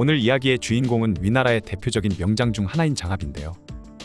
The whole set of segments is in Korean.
오늘 이야기의 주인공은 위나라의 대표적인 명장 중 하나인 장합인데요.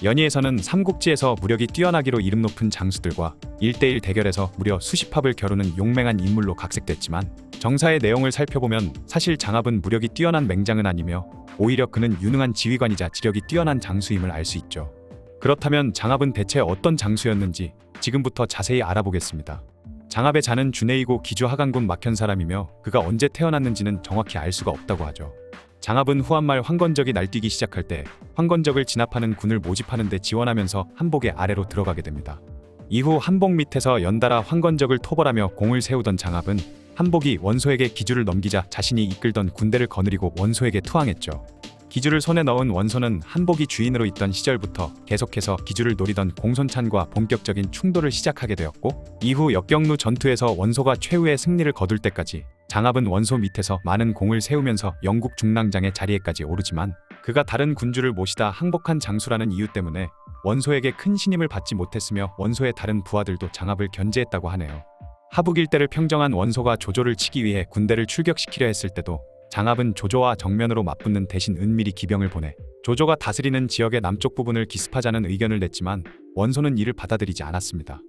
연희에서는 삼국지에서 무력이 뛰어나기로 이름 높은 장수들과 1대1 대결에서 무려 수십 합을 겨루는 용맹한 인물로 각색됐지만 정사의 내용을 살펴보면 사실 장합은 무력이 뛰어난 맹장은 아니며 오히려 그는 유능한 지휘관이자 지력이 뛰어난 장수임을 알 수 있죠. 그렇다면 장합은 대체 어떤 장수였는지 지금부터 자세히 알아보겠습니다. 장합의 자는 주네이고 기주 하강군 막현 사람이며 그가 언제 태어났는지는 정확히 알 수가 없다고 하죠. 장합은 후한말 황건적이 날뛰기 시작할 때 황건적을 진압하는 군을 모집하는 데 지원하면서 한복의 아래로 들어가게 됩니다. 이후 한복 밑에서 연달아 황건적을 토벌하며 공을 세우던 장합은 한복이 원소에게 기주를 넘기자 자신이 이끌던 군대를 거느리고 원소에게 투항했죠. 기주를 손에 넣은 원소는 한복이 주인으로 있던 시절부터 계속해서 기주를 노리던 공손찬과 본격적인 충돌을 시작하게 되었고 이후 역경루 전투에서 원소가 최후의 승리를 거둘 때까지 장합은 원소 밑에서 많은 공을 세우면서 영국 중랑장의 자리에까지 오르지만 그가 다른 군주를 모시다 항복한 장수라는 이유 때문에 원소에게 큰 신임을 받지 못했으며 원소의 다른 부하들도 장합을 견제했다고 하네요. 하북 일대를 평정한 원소가 조조를 치기 위해 군대를 출격시키려 했을 때도 장합은 조조와 정면으로 맞붙는 대신 은밀히 기병을 보내 조조가 다스리는 지역의 남쪽 부분을 기습하자는 의견을 냈지만 원소는 이를 받아들이지 않았습니다.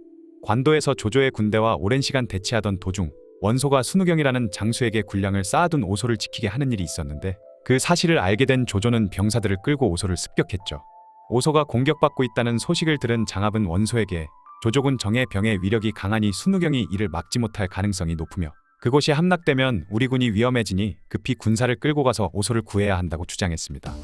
관도에서 조조의 군대와 오랜 시간 대치하던 도중 원소가 순우경이라는 장수에게 군량을 쌓아둔 오소를 지키게 하는 일이 있었는데 그 사실을 알게 된 조조는 병사들을 끌고 오소를 습격했죠. 오소가 공격받고 있다는 소식을 들은 장합은 원소에게 조조군 정의 병의 위력이 강하니 순우경이 이를 막지 못할 가능성이 높으며 그곳이 함락되면 우리 군이 위험해지니 급히 군사를 끌고 가서 오소를 구해야 한다고 주장했습니다.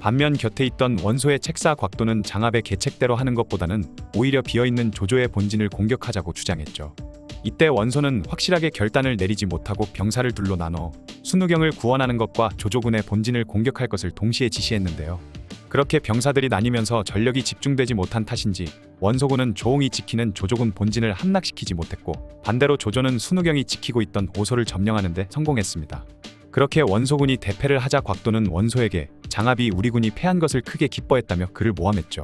반면 곁에 있던 원소의 책사 곽도는 장합의 계책대로 하는 것보다는 오히려 비어있는 조조의 본진을 공격하자고 주장했죠. 이때 원소는 확실하게 결단을 내리지 못하고 병사를 둘로 나눠 순우경을 구원하는 것과 조조군의 본진을 공격할 것을 동시에 지시했는데요. 그렇게 병사들이 나뉘면서 전력이 집중되지 못한 탓인지 원소군은 조홍이 지키는 조조군 본진을 함락시키지 못했고 반대로 조조는 순우경이 지키고 있던 오소를 점령하는 데 성공했습니다. 그렇게 원소군이 대패를 하자 곽도는 원소에게 장합이 우리 군이 패한 것을 크게 기뻐했다며 그를 모함했죠.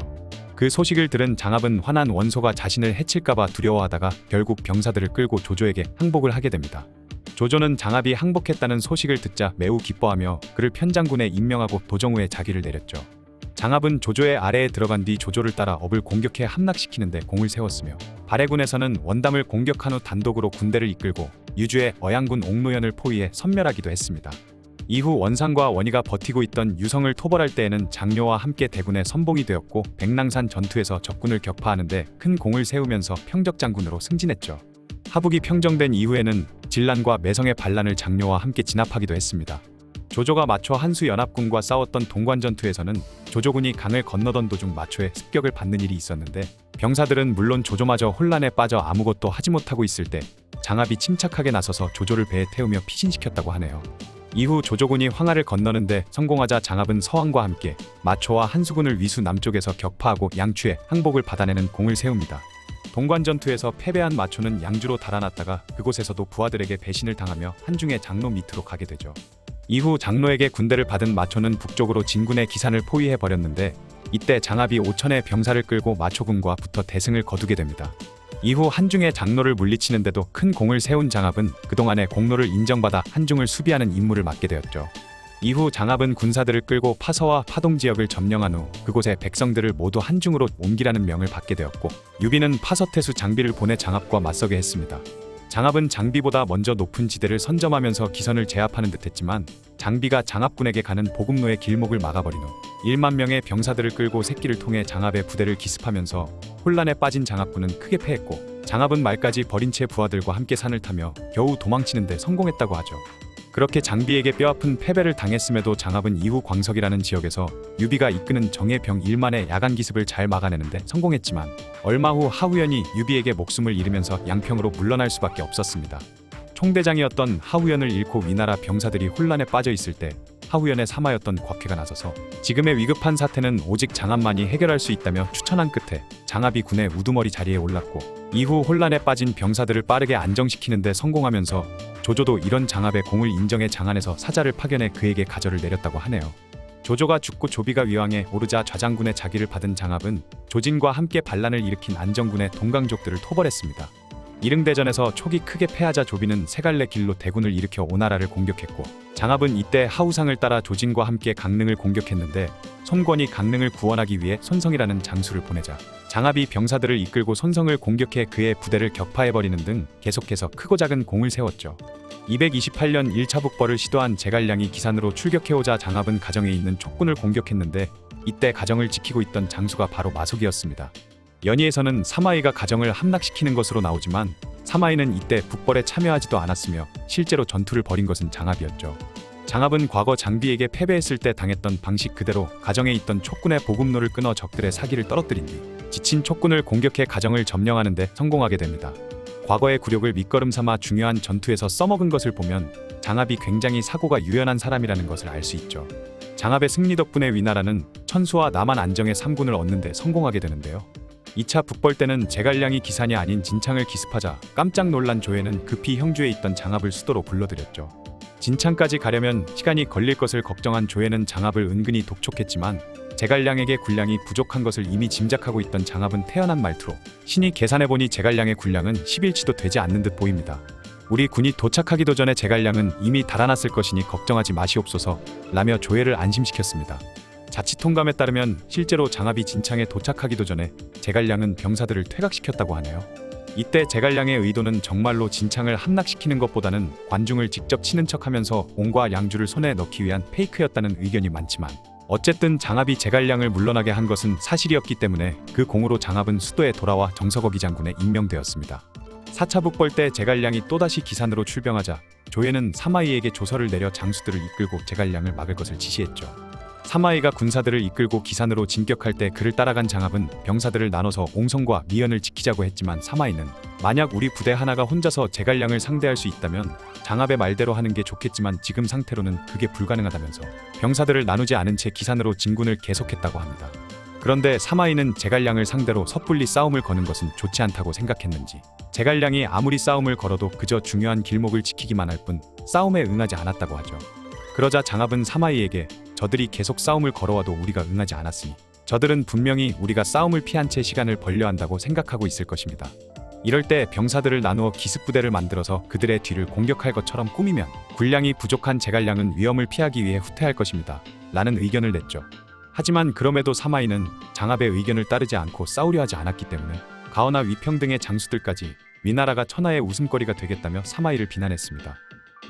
그 소식을 들은 장합은 화난 원소가 자신을 해칠까봐 두려워하다가 결국 병사들을 끌고 조조에게 항복을 하게 됩니다. 조조는 장합이 항복했다는 소식을 듣자 매우 기뻐하며 그를 편장군에 임명하고 도정 후에 자기를 내렸죠. 장합은 조조의 아래에 들어간 뒤 조조를 따라 업을 공격해 함락시키는데 공을 세웠으며 발해군에서는 원담을 공격한 후 단독으로 군대를 이끌고 유주의 어양군 옥노연을 포위해 섬멸하기도 했습니다. 이후 원상과 원희가 버티고 있던 유성을 토벌할 때에는 장료와 함께 대군의 선봉이 되었고 백랑산 전투에서 적군을 격파하는데 큰 공을 세우면서 평적 장군으로 승진했죠. 하북이 평정된 이후에는 진란과 매성의 반란을 장료와 함께 진압하기도 했습니다. 조조가 마초 한수 연합군과 싸웠던 동관 전투에서는 조조군이 강을 건너던 도중 마초의 습격을 받는 일이 있었는데 병사들은 물론 조조마저 혼란에 빠져 아무것도 하지 못하고 있을 때 장합이 침착하게 나서서 조조를 배에 태우며 피신시켰다고 하네요. 이후 조조군이 황하를 건너는데 성공하자 장합은 서왕과 함께 마초와 한수군을 위수 남쪽에서 격파하고 양추에 항복을 받아내는 공을 세웁니다. 동관 전투에서 패배한 마초는 양주로 달아났다가 그곳에서도 부하들에게 배신을 당하며 한중의 장로 밑으로 가게 되죠. 이후 장로에게 군대를 받은 마초는 북쪽으로 진군의 기산을 포위해 버렸는데 이때 장합이 5천의 병사를 끌고 마초군과 붙어 대승을 거두게 됩니다. 이후 한중의 장로를 물리치는데도 큰 공을 세운 장합은 그동안의 공로를 인정받아 한중을 수비하는 임무를 맡게 되었죠. 이후 장합은 군사들을 끌고 파서와 파동 지역을 점령한 후 그곳의 백성들을 모두 한중으로 옮기라는 명을 받게 되었고 유비는 파서 태수 장비를 보내 장합과 맞서게 했습니다. 장합은 장비보다 먼저 높은 지대를 선점하면서 기선을 제압하는 듯했지만 장비가 장합군에게 가는 보급로의 길목을 막아버린 후 1만 명의 병사들을 끌고 새끼를 통해 장합의 부대를 기습하면서 혼란에 빠진 장합군은 크게 패했고 장합은 말까지 버린 채 부하들과 함께 산을 타며 겨우 도망치는데 성공했다고 하죠. 그렇게 장비에게 뼈아픈 패배를 당했음에도 장합은 이후 광석이라는 지역에서 유비가 이끄는 정예병 1만의 야간 기습을 잘 막아내는데 성공했지만 얼마 후 하우연이 유비에게 목숨을 잃으면서 양평으로 물러날 수밖에 없었습니다. 총대장이었던 하우연을 잃고 위나라 병사들이 혼란에 빠져 있을 때 하우연의 사마였던 곽회가 나서서 지금의 위급한 사태는 오직 장합만이 해결할 수 있다며 추천한 끝에 장합이 군의 우두머리 자리에 올랐고 이후 혼란에 빠진 병사들을 빠르게 안정시키는 데 성공하면서 조조도 이런 장합의 공을 인정해 장안에서 사자를 파견해 그에게 가절을 내렸다고 하네요. 조조가 죽고 조비가 위왕에 오르자 좌장군의 자기를 받은 장합은 조진과 함께 반란을 일으킨 안정군의 동강족들을 토벌했습니다. 이릉대전에서 촉이 크게 패하자 조비는 세 갈래 길로 대군을 일으켜 오나라를 공격했고 장합은 이때 하우상을 따라 조진과 함께 강릉을 공격했는데 손권이 강릉을 구원하기 위해 손성이라는 장수를 보내자 장합이 병사들을 이끌고 손성을 공격해 그의 부대를 격파해버리는 등 계속해서 크고 작은 공을 세웠죠. 228년 1차 북벌을 시도한 제갈량이 기산으로 출격해오자 장합은 가정에 있는 촉군을 공격했는데 이때 가정을 지키고 있던 장수가 바로 마속이었습니다. 연희에서는 사마이가 가정을 함락시키는 것으로 나오지만 사마이는 이때 북벌에 참여하지도 않았으며 실제로 전투를 벌인 것은 장합이었죠. 장합은 과거 장비에게 패배했을 때 당했던 방식 그대로 가정에 있던 촉군의 보급로를 끊어 적들의 사기를 떨어뜨린 뒤 지친 촉군을 공격해 가정을 점령하는 데 성공하게 됩니다. 과거의 굴욕을 밑거름 삼아 중요한 전투에서 써먹은 것을 보면 장합이 굉장히 사고가 유연한 사람이라는 것을 알 수 있죠. 장합의 승리 덕분에 위나라는 천수와 남한 안정의 3군을 얻는 데 성공하게 되는데요. 2차 북벌 때는 제갈량이 기산이 아닌 진창을 기습하자 깜짝 놀란 조회는 급히 형주에 있던 장합을 수도로 불러들였죠. 진창까지 가려면 시간이 걸릴 것을 걱정한 조회는 장합을 은근히 독촉했지만 제갈량에게 군량이 부족한 것을 이미 짐작하고 있던 장합은 태연한 말투로 신이 계산해보니 제갈량의 군량은 10일치도 되지 않는 듯 보입니다. 우리 군이 도착하기도 전에 제갈량은 이미 달아났을 것이니 걱정하지 마시옵소서 라며 조회를 안심시켰습니다. 자치 통감에 따르면 실제로 장합이 진창에 도착하기도 전에 제갈량은 병사들을 퇴각시켰다고 하네요. 이때 제갈량의 의도는 정말로 진창을 함락시키는 것보다는 관중을 직접 치는 척하면서 옹과 양주를 손에 넣기 위한 페이크였다는 의견이 많지만 어쨌든 장합이 제갈량을 물러나게 한 것은 사실이었기 때문에 그 공으로 장합은 수도에 돌아와 정석어기 장군에 임명되었습니다. 4차 북벌 때 제갈량이 또다시 기산으로 출병하자 조예는 사마이에게 조서를 내려 장수들을 이끌고 제갈량을 막을 것을 지시했죠. 사마이가 군사들을 이끌고 기산으로 진격할 때 그를 따라간 장합은 병사들을 나눠서 옹성과 미연을 지키자고 했지만 사마이는 만약 우리 부대 하나가 혼자서 제갈량을 상대할 수 있다면 장합의 말대로 하는 게 좋겠지만 지금 상태로는 그게 불가능하다면서 병사들을 나누지 않은 채 기산으로 진군을 계속했다고 합니다. 그런데 사마이는 제갈량을 상대로 섣불리 싸움을 거는 것은 좋지 않다고 생각했는지 제갈량이 아무리 싸움을 걸어도 그저 중요한 길목을 지키기만 할 뿐 싸움에 응하지 않았다고 하죠. 그러자 장합은 사마이에게 저들이 계속 싸움을 걸어와도 우리가 응하지 않았으니 저들은 분명히 우리가 싸움을 피한 채 시간을 벌려 한다고 생각하고 있을 것입니다. 이럴 때 병사들을 나누어 기습부대를 만들어서 그들의 뒤를 공격할 것처럼 꾸미면 군량이 부족한 제갈량은 위험을 피하기 위해 후퇴할 것입니다. 라는 의견을 냈죠. 하지만 그럼에도 사마이는 장합의 의견을 따르지 않고 싸우려 하지 않았기 때문에 가오나 위평 등의 장수들까지 위나라가 천하의 웃음거리가 되겠다며 사마이를 비난했습니다.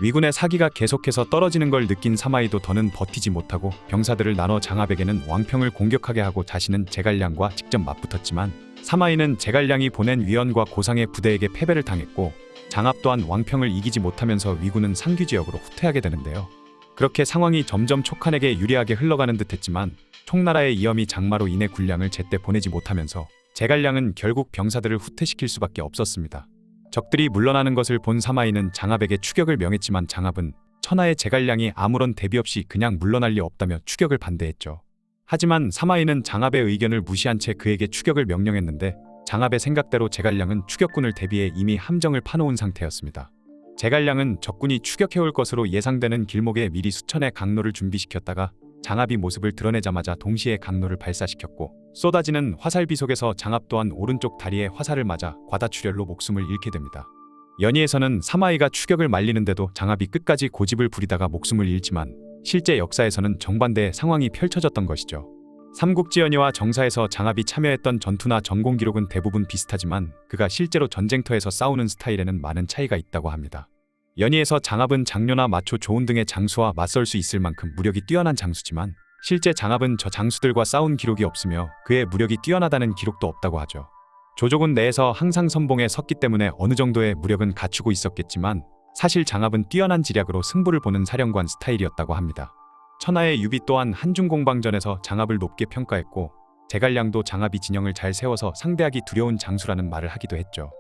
위군의 사기가 계속해서 떨어지는 걸 느낀 사마이도 더는 버티지 못하고 병사들을 나눠 장합에게는 왕평을 공격하게 하고 자신은 제갈량과 직접 맞붙었지만 사마이는 제갈량이 보낸 위원과 고상의 부대에게 패배를 당했고 장합 또한 왕평을 이기지 못하면서 위군은 상규 지역으로 후퇴하게 되는데요. 그렇게 상황이 점점 촉한에게 유리하게 흘러가는 듯했지만 총나라의 이엄이 장마로 인해 군량을 제때 보내지 못하면서 제갈량은 결국 병사들을 후퇴시킬 수밖에 없었습니다. 적들이 물러나는 것을 본 사마이는 장합에게 추격을 명했지만 장합은 천하의 제갈량이 아무런 대비 없이 그냥 물러날 리 없다며 추격을 반대했죠. 하지만 사마이는 장합의 의견을 무시한 채 그에게 추격을 명령했는데 장합의 생각대로 제갈량은 추격군을 대비해 이미 함정을 파놓은 상태였습니다. 제갈량은 적군이 추격해올 것으로 예상되는 길목에 미리 수천의 강로를 준비시켰다가 장합이 모습을 드러내자마자 동시에 강로를 발사시켰고 쏟아지는 화살비 속에서 장합 또한 오른쪽 다리에 화살을 맞아 과다출혈로 목숨을 잃게 됩니다. 연희에서는 사마이가 추격을 말리는데도 장합이 끝까지 고집을 부리다가 목숨을 잃지만 실제 역사에서는 정반대의 상황이 펼쳐졌던 것이죠. 삼국지연희와 정사에서 장합이 참여했던 전투나 전공 기록은 대부분 비슷하지만 그가 실제로 전쟁터에서 싸우는 스타일에는 많은 차이가 있다고 합니다. 연희에서 장합은 장료나 마초 조운 등의 장수와 맞설 수 있을 만큼 무력이 뛰어난 장수지만 실제 장합은 저 장수들과 싸운 기록이 없으며 그의 무력이 뛰어나다는 기록도 없다고 하죠. 조족은 내에서 항상 선봉에 섰기 때문에 어느 정도의 무력은 갖추고 있었겠지만 사실 장합은 뛰어난 지략으로 승부를 보는 사령관 스타일이었다고 합니다. 천하의 유비 또한 한중공방전에서 장합을 높게 평가했고 제갈량도 장합이 진영을 잘 세워서 상대하기 두려운 장수라는 말을 하기도 했죠.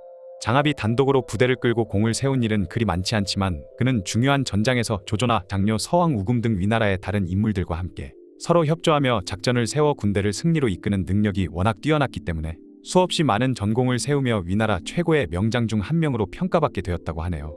장합이 단독으로 부대를 끌고 공을 세운 일은 그리 많지 않지만 그는 중요한 전장에서 조조나 장려 서왕 우금 등 위나라의 다른 인물들과 함께 서로 협조하며 작전을 세워 군대를 승리로 이끄는 능력이 워낙 뛰어났기 때문에 수없이 많은 전공을 세우며 위나라 최고의 명장 중 한 명으로 평가받게 되었다고 하네요.